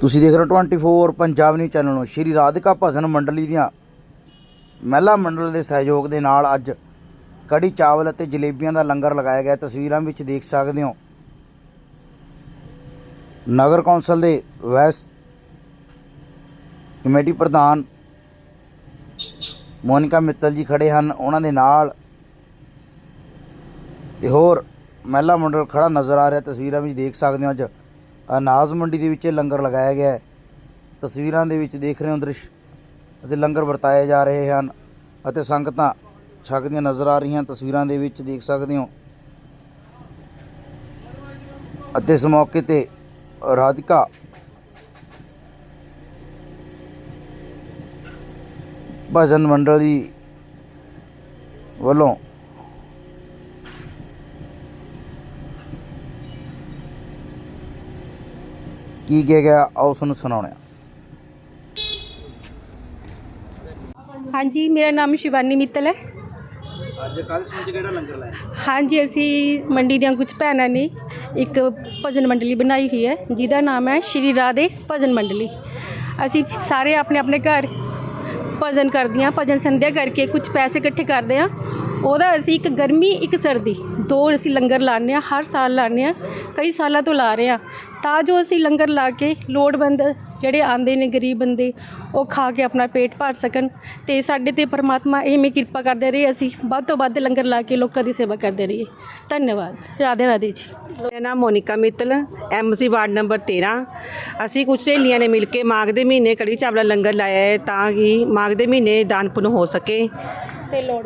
ਤੁਸੀਂ ਦੇਖ ਰਹੇ ਹੋ 24 ਪੰਜਾਬ ਨਿਊਜ਼ ਚੈਨਲ ਨੂੰ। ਸ਼੍ਰੀ ਰਾਧਿਕਾ ਭਜਨ ਮੰਡਲੀ ਦੀਆਂ ਮਹਿਲਾ ਮੰਡਲ ਦੇ ਸਹਿਯੋਗ ਦੇ ਨਾਲ ਅੱਜ ਕੜੀ ਚਾਵਲ ਅਤੇ ਜਲੇਬੀਆਂ ਦਾ ਲੰਗਰ ਲਗਾਇਆ ਗਿਆ। ਤਸਵੀਰਾਂ ਵਿੱਚ ਦੇਖ ਸਕਦੇ ਹੋ। ਨਗਰ ਕੌਂਸਲ ਦੇ ਵੈਸ ਕਮੇਟੀ ਪ੍ਰਧਾਨ ਮੋਨਿਕਾ ਮਿੱਤਲ ਜੀ ਖੜੇ ਹਨ। ਉਹਨਾਂ ਦੇ ਨਾਲ ਤੇ ਹੋਰ ਮਹਿਲਾ ਮੰਡਲ ਖੜਾ ਨਜ਼ਰ ਆ ਰਿਹਾ। ਤਸਵੀਰਾਂ ਵਿੱਚ ਦੇਖ ਸਕਦੇ ਹੋ ਅੱਜ ਅਨਾਜ ਮੰਡੀ ਦੇ ਵਿੱਚ ਇਹ ਲੰਗਰ ਲਗਾਇਆ ਗਿਆ ਹੈ। ਤਸਵੀਰਾਂ ਦੇ ਵਿੱਚ ਦੇਖ ਰਹੇ ਹੋ ਦ੍ਰਿਸ਼ ਅਤੇ ਲੰਗਰ ਵਰਤਾਏ ਜਾ ਰਹੇ ਹਨ ਅਤੇ ਸੰਗਤਾਂ ਛਕਦੀਆਂ ਨਜ਼ਰ ਆ ਰਹੀਆਂ ਤਸਵੀਰਾਂ ਦੇ ਵਿੱਚ ਦੇਖ ਸਕਦੇ ਹੋ। ਅਤੇ ਇਸ ਮੌਕੇ ਤੇ ਰਾਧਿਕਾ ਭਜਨ ਮੰਡਲ ਦੀ ਵੱਲੋਂ ਕੀ ਕਿਹਾ ਗਿਆ ਆਓ ਤੁਹਾਨੂੰ ਸੁਣਾਉਣੇ ਹਾਂਜੀ ਮੇਰਾ ਨਾਮ ਸ਼ਿਵਾਨੀ ਮਿੱਤਲ ਹੈ। ਅੱਜ ਕੱਲ ਸਮਝ ਕਿਹੜਾ ਲੰਗਰ ਲਾਇਆ? ਹਾਂਜੀ ਅਸੀਂ ਮੰਡੀ ਦੀਆਂ ਕੁਝ ਭੈਣਾਂ ਨੇ ਇੱਕ ਭਜਨ ਮੰਡਲੀ ਬਣਾਈ ਹੋਈ ਹੈ ਜਿਹਦਾ ਨਾਮ ਹੈ ਸ਼੍ਰੀ ਰਾਧੇ ਭਜਨ ਮੰਡਲੀ। ਅਸੀਂ ਸਾਰੇ ਆਪਣੇ ਆਪਣੇ ਘਰ ਭਜਨ ਕਰਦੀਆਂ ਭਜਨ ਸੰਧਿਆ ਕਰਕੇ ਕੁਝ ਪੈਸੇ ਇਕੱਠੇ ਕਰਦੇ ਆ ਉਹਦਾ ਅਸੀਂ ਇੱਕ ਗਰਮੀ ਇੱਕ ਸਰਦੀ ਦੋ ਅਸੀਂ ਲੰਗਰ ਲਾਉਂਦੇ ਹਾਂ ਹਰ ਸਾਲ ਲਾਉਂਦੇ ਹਾਂ ਕਈ ਸਾਲਾਂ ਤੋਂ ਲਾ ਰਹੇ ਹਾਂ। ਤਾਂ ਜੋ ਅਸੀਂ ਲੰਗਰ ਲਾ ਕੇ ਲੋੜਵੰਦ ਜਿਹੜੇ ਆਂਦੇ ਨੇ ਗਰੀਬ ਬੰਦੇ ਉਹ ਖਾ ਕੇ ਆਪਣਾ ਪੇਟ ਭਰ ਸਕਣ। ਤੇ ਸਾਡੇ ਤੇ ਪਰਮਾਤਮਾ ਇਵੇਂ ਕਿਰਪਾ ਕਰਦੇ ਰਹੇ ਅਸੀਂ ਵੱਧ ਤੋਂ ਵੱਧ ਲੰਗਰ ਲਾ ਕੇ ਲੋਕਾਂ ਦੀ ਸੇਵਾ ਕਰਦੇ ਰਹੀਏ। ਧੰਨਵਾਦ। ਰਾਧੇ ਰਾਧੇ ਜੀ। ਮੇਰਾ ਨਾਮ Monika Mittal MC ward number 13 ਅਸੀਂ ਕੁਝ ਸਹੇਲੀਆਂ ਨੇ ਮਿਲ ਕੇ ਮਾਘ ਦੇ ਮਹੀਨੇ ਕੜੀ ਚਾਵਲਾ ਲੰਗਰ ਲਾਇਆ ਹੈ ਤਾਂ ਕਿ ਮਾਘ ਦੇ ਮਹੀਨੇ ਦਾਨ ਪੁੰਨ ਹੋ ਸਕੇ। ਤੇ ਲੋੜ